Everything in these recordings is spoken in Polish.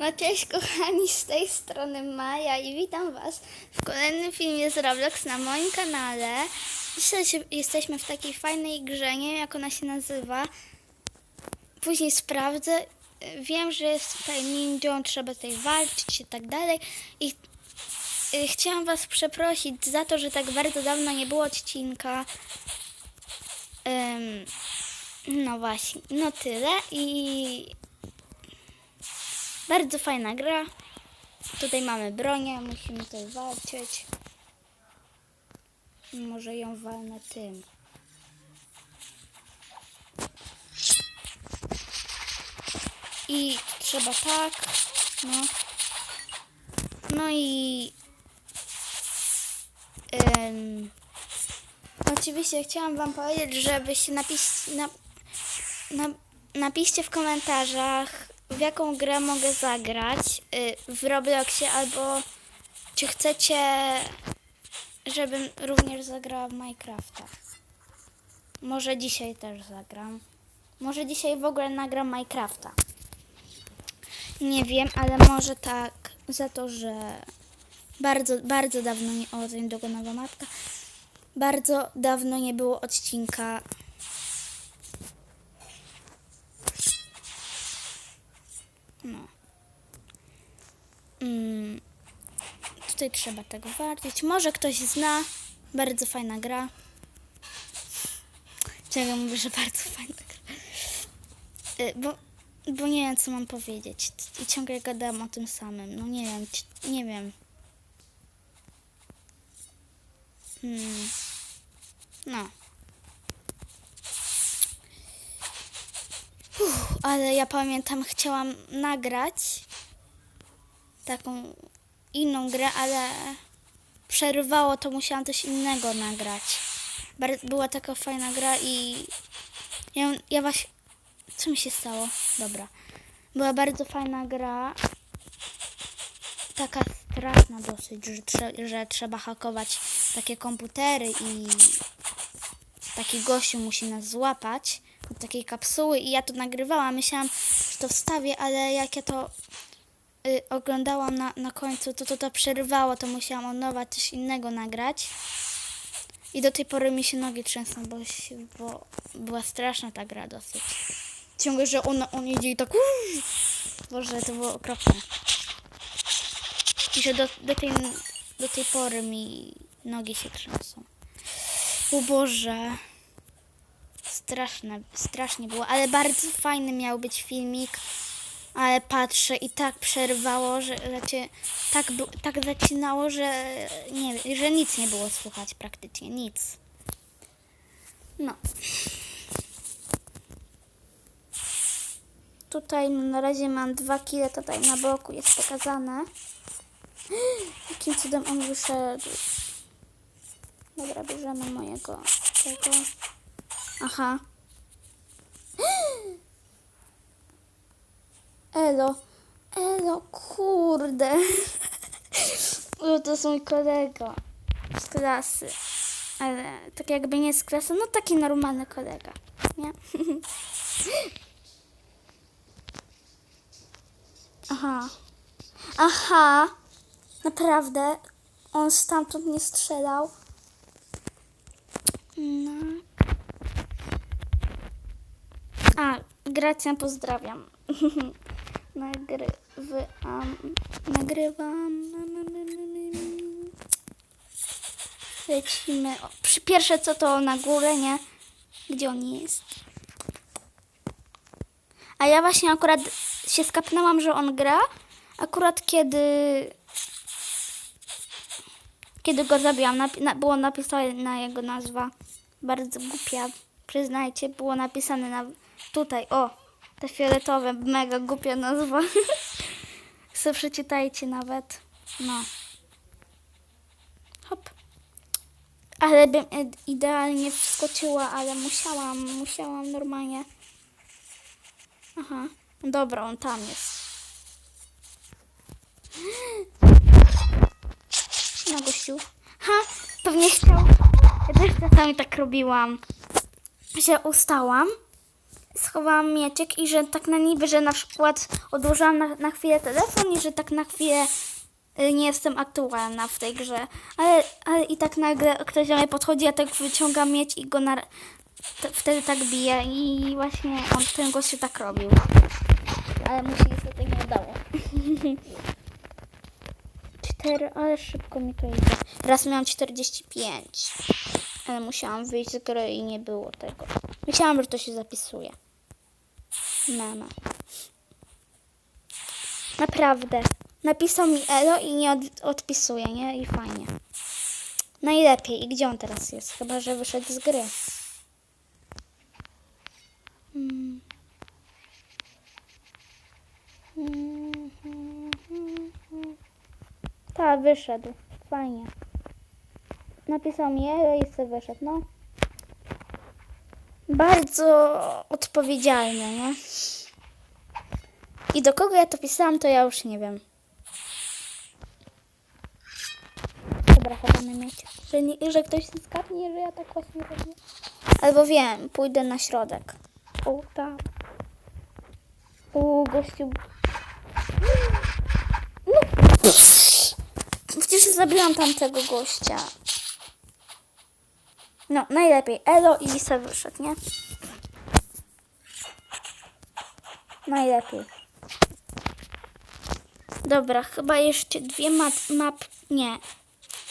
No cześć kochani, z tej strony Maja i witam Was w kolejnym filmie z Roblox na moim kanale. Dzisiaj jesteśmy w takiej fajnej grze, nie wiem jak ona się nazywa. Później sprawdzę. Wiem, że jest tutaj ninją, trzeba tutaj walczyć i tak dalej. I y, chciałam Was przeprosić za to, że tak bardzo dawno nie było odcinka. Ym, no właśnie, no tyle i bardzo fajna gra. Tutaj mamy bronię, musimy tutaj walczyć. Może ją walnę tym. I trzeba tak. No. No i. Ym, oczywiście chciałam Wam powiedzieć, żebyście napisz, na, na, napiszcie w komentarzach, w jaką grę mogę zagrać y, w Robloxie, albo czy chcecie, żebym również zagrała w Minecrafta. Może dzisiaj też zagram. Może dzisiaj w ogóle nagram Minecrafta. Nie wiem, ale może tak za to, że bardzo, bardzo dawno nie... O, zanim dogonowa matka. Bardzo dawno nie było odcinka No. Mm, tutaj trzeba tego warczyć. Może ktoś zna. Bardzo fajna gra. Ciągle mówię, że bardzo fajna gra. Y, Bo, bo nie wiem, co mam powiedzieć. I ciągle gadam o tym samym. No nie wiem, nie wiem. Hmm. No. Ale ja pamiętam, chciałam nagrać taką inną grę, ale przerwało, to musiałam coś innego nagrać. Była taka fajna gra i ja, ja właśnie... Co mi się stało? Dobra. Była bardzo fajna gra. Taka straszna dosyć, że, że trzeba hakować takie komputery i taki gościu musi nas złapać takiej kapsuły i ja to nagrywałam. Myślałam, że to wstawię, ale jak ja to y, oglądałam na, na końcu, to, to to przerywało, to musiałam od nowa coś innego nagrać. I do tej pory mi się nogi trzęsą, bo, się, bo była straszna ta gra dosyć. Ciągle, że on, on idzie i tak uuu, Boże, to było okropne. I że do, do, tej, do tej pory mi nogi się trzęsą. O Boże. Straszne, strasznie było, ale bardzo fajny miał być filmik. Ale patrzę i tak przerwało, że tak, tak zacinało, że nie że nic nie było słychać praktycznie, nic. No. Tutaj na razie mam dwa kile, tutaj na boku jest pokazane. Jakim cudem on wyszedł. Dobra, bierzemy mojego tego. Aha. Elo. Elo, kurde. O, to mój kolega z klasy. Ale tak jakby nie z klasy, no taki normalny kolega. Nie? Aha. Aha. Naprawdę. On stamtąd nie strzelał. No. A, Gracjan pozdrawiam. Nagrywam. Nagrywam. Lecimy. O, przy pierwsze co to na górę, nie? Gdzie on jest? A ja właśnie akurat się skapnęłam, że on gra. Akurat kiedy kiedy go zabiłam, napi- na, było napisane na jego nazwa. Bardzo głupia, przyznajcie, było napisane na tutaj, o, te fioletowe, mega głupia nazwa. Se przeczytajcie nawet. No. Hop. Ale bym id- idealnie wskoczyła, ale musiałam, musiałam normalnie. Aha. Dobra, on tam jest. Na gościu. Ha, pewnie chciał. Ja też czasami tak robiłam. Że ustałam, schowałam mieczek i że tak na niby, że na przykład odłożyłam na, na chwilę telefon i że tak na chwilę y, nie jestem aktualna w tej grze. Ale, ale i tak nagle ktoś do mnie podchodzi, ja tak wyciągam miecz i go na, t- wtedy tak bije i właśnie on ten gość się tak robił. Ale mu się niestety nie udało. Cztery, ale szybko mi to idzie. Raz miałam 45. Ale musiałam wyjść z gry i nie było tego. Myślałam, że to się zapisuje. Mama. Naprawdę. Napisał mi Elo i nie od, odpisuje, nie? I fajnie. Najlepiej. I gdzie on teraz jest? Chyba, że wyszedł z gry. Mm. Mm, mm, mm, mm. Tak, wyszedł. Fajnie. Napisał mi Elo i sobie wyszedł, no. Bardzo odpowiedzialnie, nie? I do kogo ja to pisałam, to ja już nie wiem. Dobra, chowamy mieć. Że, nie, że ktoś się skapnie, że ja tak właśnie robię. Albo wiem, pójdę na środek. O, tak. U, gościu. No. Przecież zabiłam tamtego gościa. No, najlepiej. Elo i se wyszedł, nie? Najlepiej. Dobra, chyba jeszcze dwie map... map nie.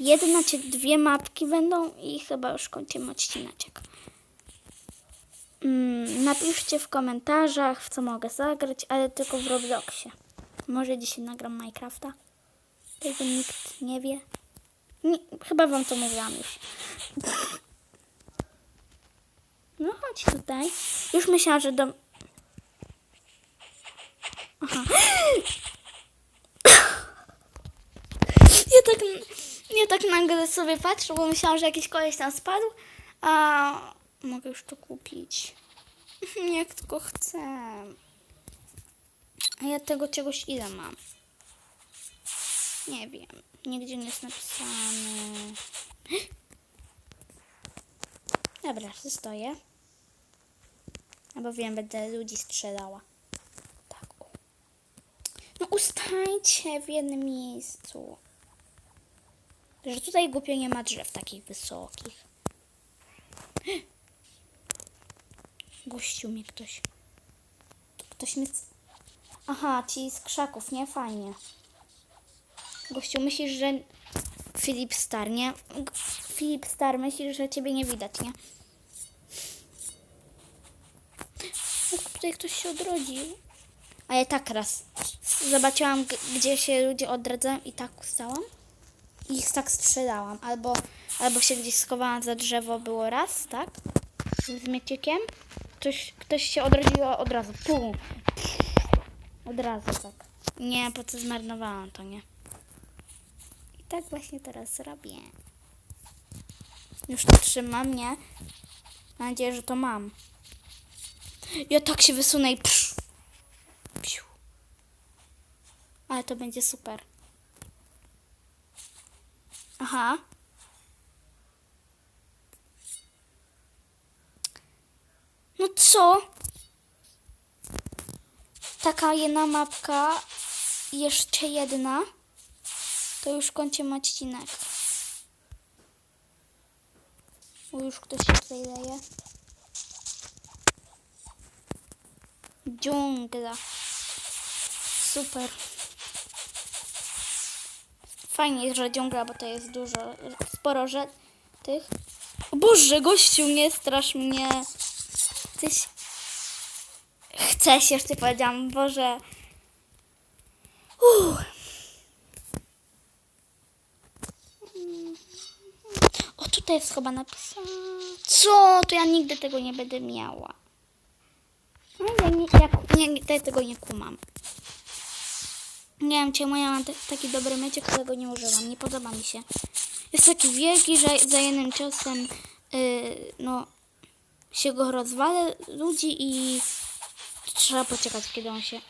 Jedna czy dwie mapki będą i chyba już kończymy odcineczek. Mm, napiszcie w komentarzach, w co mogę zagrać, ale tylko w Robloxie. Może dzisiaj nagram Minecrafta? Tego nikt nie wie. Nie, chyba wam to mówiłam już. No chodź tutaj. Już myślałam, że do... Aha. Ja tak, ja tak nagle sobie patrzę, bo myślałam, że jakiś koleś tam spadł, a mogę już to kupić. Jak tylko chcę. A ja tego czegoś ile mam? Nie wiem. Nigdzie nie jest napisane. Dobra, stoję. Albo wiem, będę ludzi strzelała. Tak. No ustańcie w jednym miejscu. Że tutaj głupio nie ma drzew takich wysokich. Gościu mnie ktoś. Ktoś mnie... Aha, ci z krzaków, nie? Fajnie. Gościu, myślisz, że... Filip Star, nie? Filip Star, myślisz, że ciebie nie widać, nie? Tutaj ktoś się odrodził. A ja tak raz zobaczyłam, gdzie się ludzie odradzają i tak stałam. Ich tak strzelałam. Albo, albo się gdzieś schowałam za drzewo, było raz, tak? Z mieczykiem. Ktoś, ktoś się odrodził od razu. Pum. Od razu tak. Nie, po co zmarnowałam to, nie? I tak właśnie teraz robię. Już to trzymam, nie? Mam nadzieję, że to mam. Ja tak się wysunę i psz. Psiu. Ale to będzie super. Aha. No co? Taka jedna mapka, jeszcze jedna. To już kończymy odcinek. Bo już ktoś się tutaj leje. Dżungla. Super. Fajnie że dżungla, bo to jest dużo, sporo że tych. O Boże, gościu, nie strasz mnie. Tyś... Chcesz, jeszcze powiedziałam, Boże. Uff. O, tutaj jest chyba napisane. Co? To ja nigdy tego nie będę miała. No, ja, nie, ja, nie, ja tego nie kumam. Nie wiem czemu ja mam taki dobry myciek, którego nie używam. Nie podoba mi się. Jest taki wielki, że za jednym ciosem yy, no, się go rozwala ludzi i trzeba poczekać, kiedy on się...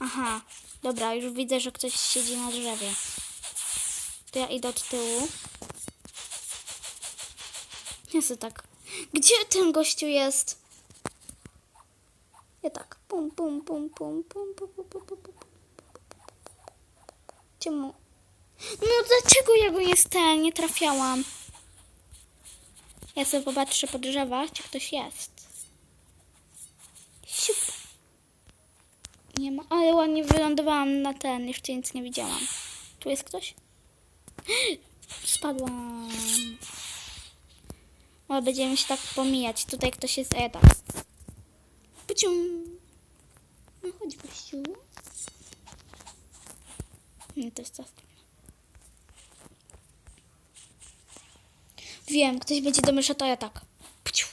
Aha, dobra, już widzę, że ktoś siedzi na drzewie. To ja idę od tyłu. Jest tak. Gdzie ten gościu jest? I tak. Pum, pum, pum, pum, pum, pum, pum, pum, pum, pum. Czemu? No dlaczego ja go nie? Nie trafiałam. Ja sobie popatrzę po drzewach, czy ktoś jest. Siup. Nie ma, ale ładnie wylądowałam na ten, jeszcze nic nie widziałam. Tu jest ktoś? Spadłam. O, będziemy się tak pomijać. Tutaj ktoś jest Eda. Pucium. No chodź, gościu. Nie, to jest strona. Wiem, ktoś będzie do mysza, to ja tak. Puciu.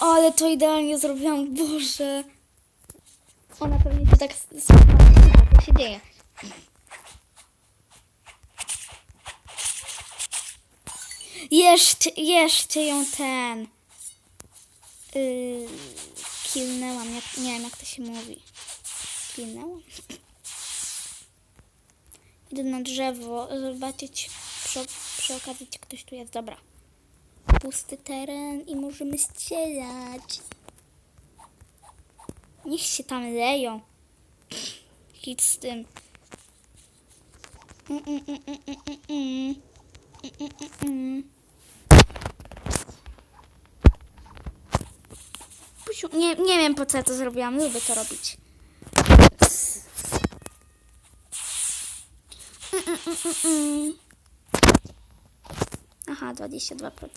Ale to idealnie zrobiłam, Boże. Ona pewnie się tak słucha, co się dzieje. Jeszcze, jeszcze ją ten. Yy, kilnęłam, jak, nie wiem jak to się mówi. Kilnęłam? Idę na drzewo, zobaczyć przy, przy okazji, czy ktoś tu jest. Dobra. Pusty teren i możemy strzelać. Niech się tam leją. Hit z tym. Mm, mm, mm, mm, mm, mm, mm. Mm, mm, mm. Nie, nie wiem po co ja to zrobiłam, lubię to robić. Aha, 22%.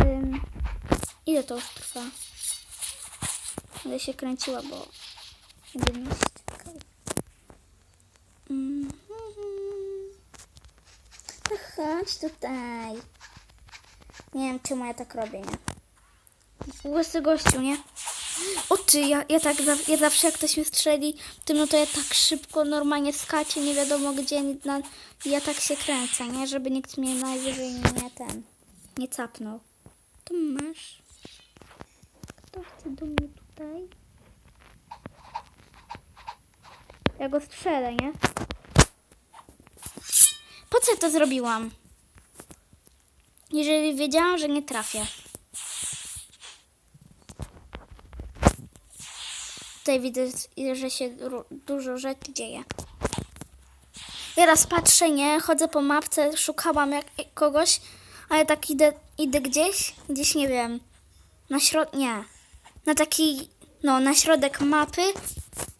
Ym, ile to już trwa? Będę się kręciła, bo. Mhm. No chodź tutaj. Nie wiem, czemu ja tak robię, nie? Łysy gościu, nie? O ty, ja, ja tak ja zawsze jak ktoś mnie strzeli, tym no to ja tak szybko normalnie skaczę, nie wiadomo gdzie, na, ja tak się kręcę, nie? Żeby nikt mnie najwyżej nie ten, nie capnął. To masz. Kto chce do mnie tutaj? Ja go strzelę, nie? Po co ja to zrobiłam? Jeżeli wiedziałam, że nie trafię. Tutaj widzę, że się dużo rzeczy dzieje. Ja raz patrzę, nie? Chodzę po mapce, szukałam jak, kogoś, ale tak idę, idę gdzieś, gdzieś nie wiem, na środ... nie. Na taki, no, na środek mapy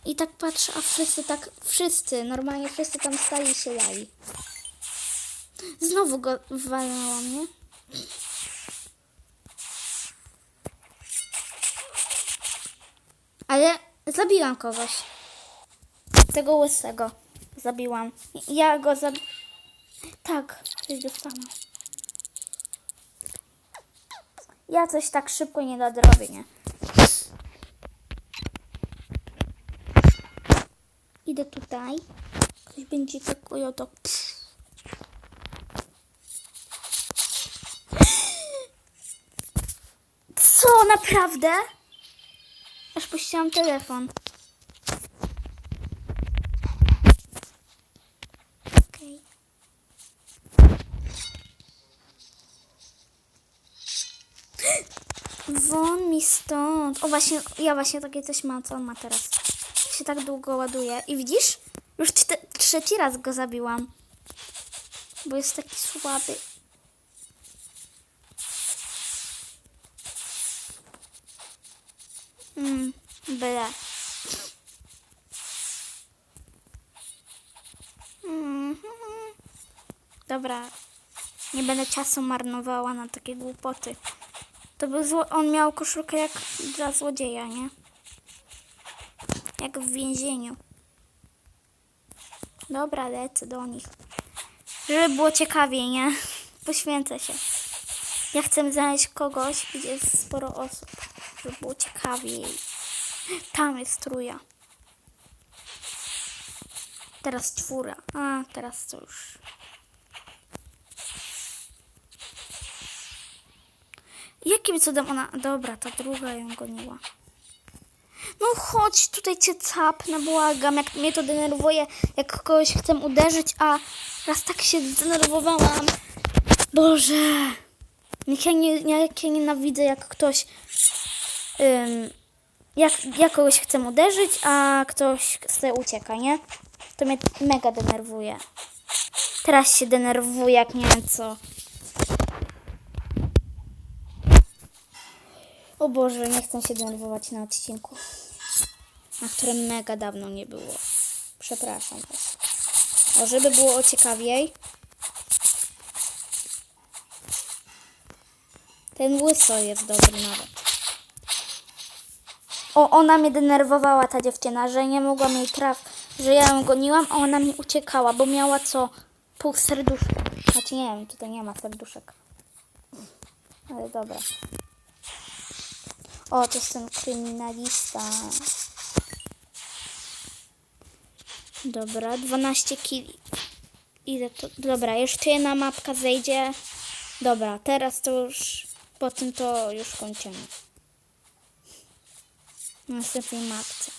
i tak patrzę, a wszyscy tak, wszyscy, normalnie wszyscy tam stali się lali. Znowu go walnęłam, nie? Ale zabiłam kogoś. Tego łysego zabiłam. Ja go zab... Tak, coś dostałam. Ja coś tak szybko nie nadrobię, nie? Idę tutaj. Ktoś będzie takują to... naprawdę? Aż puściłam telefon. Okej. Won mi stąd. O właśnie, ja właśnie takie coś mam, co on ma teraz. Się tak długo ładuje. I widzisz? Już trzeci raz go zabiłam. Bo jest taki słaby. Mm, byle. Mhm. Dobra, nie będę czasu marnowała na takie głupoty. To był zło... On miał koszulkę jak dla złodzieja, nie? Jak w więzieniu. Dobra, lecę do nich. Żeby było ciekawiej, nie? Poświęcę się. Ja chcę znaleźć kogoś, gdzie jest sporo osób. Żeby było ciekawiej. Tam jest trójka. Teraz czwóra. A, teraz to już. Jakim cudem ona... Dobra, ta druga ją goniła. No chodź, tutaj cię capnę, błagam, jak mnie to denerwuje, jak kogoś chcę uderzyć, a raz tak się zdenerwowałam. Boże, jak ja, nie, jak ja nienawidzę, jak ktoś, ym, jak ja kogoś chcę uderzyć, a ktoś sobie ucieka, nie? To mnie mega denerwuje. Teraz się denerwuję, jak nie wiem co. O Boże, nie chcę się denerwować na odcinku, na którym mega dawno nie było. Przepraszam. O, żeby było ciekawiej. Ten łyso jest dobry nawet. O, ona mnie denerwowała, ta dziewczyna, że nie mogłam jej traf, że ja ją goniłam, a ona mi uciekała, bo miała co? Pół serduszka. Znaczy nie wiem, tutaj nie ma serduszek. Ale dobra. O, to jest ten kryminalista. Dobra, 12 kili. Ile to? Dobra, jeszcze jedna mapka zejdzie. Dobra, teraz to już, po tym to już kończymy. Na następnej mapce.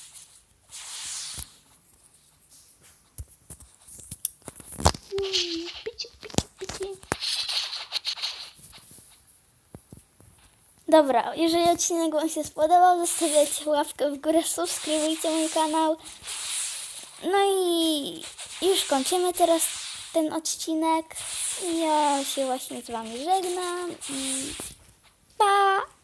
Dobra, jeżeli odcinek Wam się spodobał, zostawiajcie łapkę w górę, subskrybujcie mój kanał. No i już kończymy teraz ten odcinek. Ja się właśnie z Wami żegnam. Pa!